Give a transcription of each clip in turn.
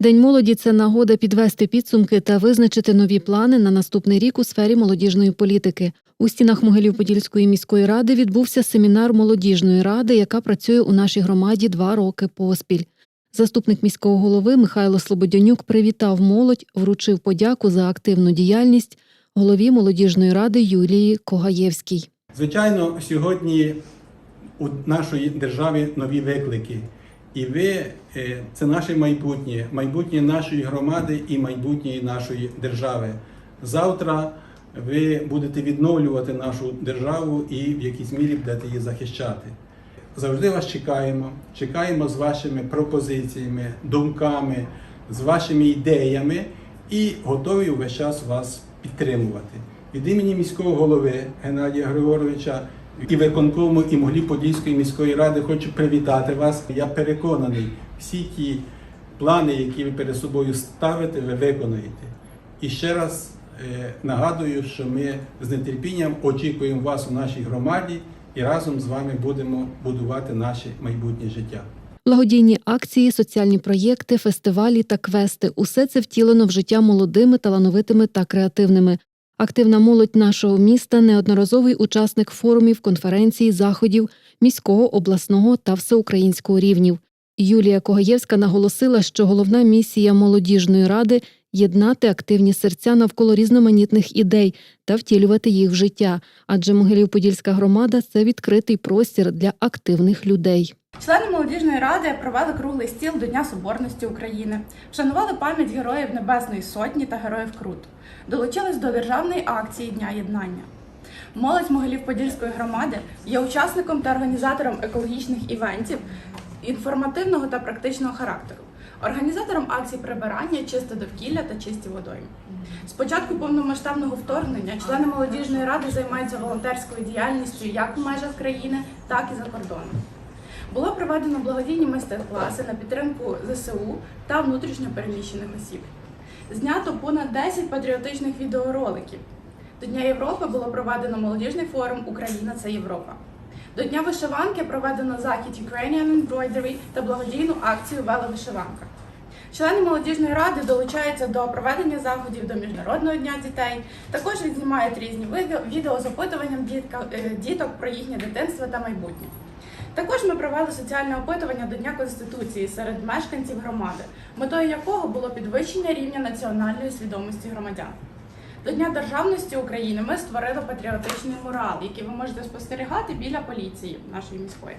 День молоді це нагода підвести підсумки та визначити нові плани на наступний рік у сфері молодіжної політики. У стінах Могилів-Подільської міської ради відбувся семінар молодіжної ради, яка працює у нашій громаді два роки поспіль. Заступник міського голови Михайло Слободянюк привітав молодь, вручив подяку за активну діяльність голові молодіжної ради Юлії Когаєвській. Звичайно, сьогодні у нашої державі нові виклики. І ви е, це наше майбутнє, майбутнє нашої громади і майбутнє нашої держави. Завтра ви будете відновлювати нашу державу і в якійсь мірі будете її захищати. Завжди вас чекаємо. Чекаємо з вашими пропозиціями, думками, з вашими ідеями і готові весь час вас підтримувати. Від імені міського голови Геннадія Григоровича і виконкому, і моглі Подільської міської ради хочу привітати вас. Я переконаний, всі ті плани, які ви перед собою ставите, ви виконаєте. І ще раз е, нагадую, що ми з нетерпінням очікуємо вас у нашій громаді і разом з вами будемо будувати наше майбутнє життя. Благодійні акції, соціальні проєкти, фестивалі та квести усе це втілено в життя молодими, талановитими та креативними. Активна молодь нашого міста неодноразовий учасник форумів, конференцій, заходів міського, обласного та всеукраїнського рівнів. Юлія Когаєвська наголосила, що головна місія молодіжної ради єднати активні серця навколо різноманітних ідей та втілювати їх в життя. Адже Могилів-Подільська громада це відкритий простір для активних людей. Члени молодіжної ради провели круглий стіл до Дня Соборності України, вшанували пам'ять героїв Небесної Сотні та героїв Крут, долучились до державної акції Дня Єднання. Молодь Могилів-Подільської громади є учасником та організатором екологічних івентів інформативного та практичного характеру, організатором акцій прибирання, чисте довкілля та чисті водойми. З початку повномасштабного вторгнення члени молодіжної ради займаються волонтерською діяльністю як в межах країни, так і за кордоном. Було проведено благодійні майстер-класи на підтримку ЗСУ та внутрішньо переміщених осіб. Знято понад 10 патріотичних відеороликів. До Дня Європи було проведено молодіжний форум Україна це Європа. До Дня вишиванки проведено захід Ukrainian Embroidery та благодійну акцію Вела Вишиванка. Члени молодіжної ради долучаються до проведення заходів до Міжнародного дня дітей. Також відзнімають різні відео з опитуванням е, діток про їхнє дитинство та майбутнє. Також ми провели соціальне опитування до Дня Конституції серед мешканців громади, метою якого було підвищення рівня національної свідомості громадян. До Дня Державності України ми створили патріотичний мурал, який ви можете спостерігати біля поліції нашої міської.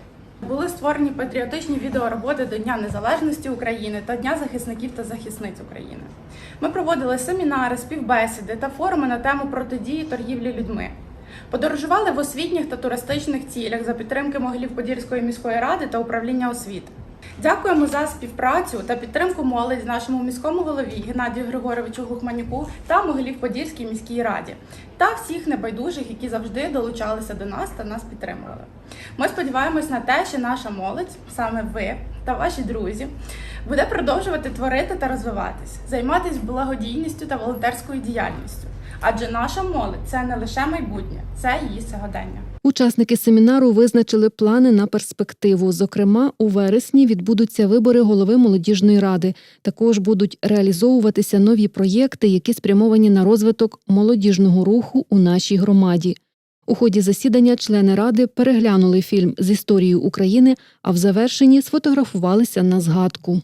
Були створені патріотичні відеороботи до Дня Незалежності України та Дня захисників та захисниць України. Ми проводили семінари, співбесіди та форуми на тему протидії торгівлі людьми. Подорожували в освітніх та туристичних цілях за підтримки Могилів-Подільської міської ради та управління освіти. Дякуємо за співпрацю та підтримку молоді нашому міському голові Геннадію Григоровичу Глухманюку та Могилів-Подільській міській раді та всіх небайдужих, які завжди долучалися до нас та нас підтримували. Ми сподіваємось на те, що наша молодь, саме ви та ваші друзі, буде продовжувати творити та розвиватись, займатися благодійністю та волонтерською діяльністю. Адже наша молодь це не лише майбутнє, це її сьогодення. Учасники семінару визначили плани на перспективу. Зокрема, у вересні відбудуться вибори голови молодіжної ради. Також будуть реалізовуватися нові проєкти, які спрямовані на розвиток молодіжного руху у нашій громаді. У ході засідання члени ради переглянули фільм з історією України, а в завершенні сфотографувалися на згадку.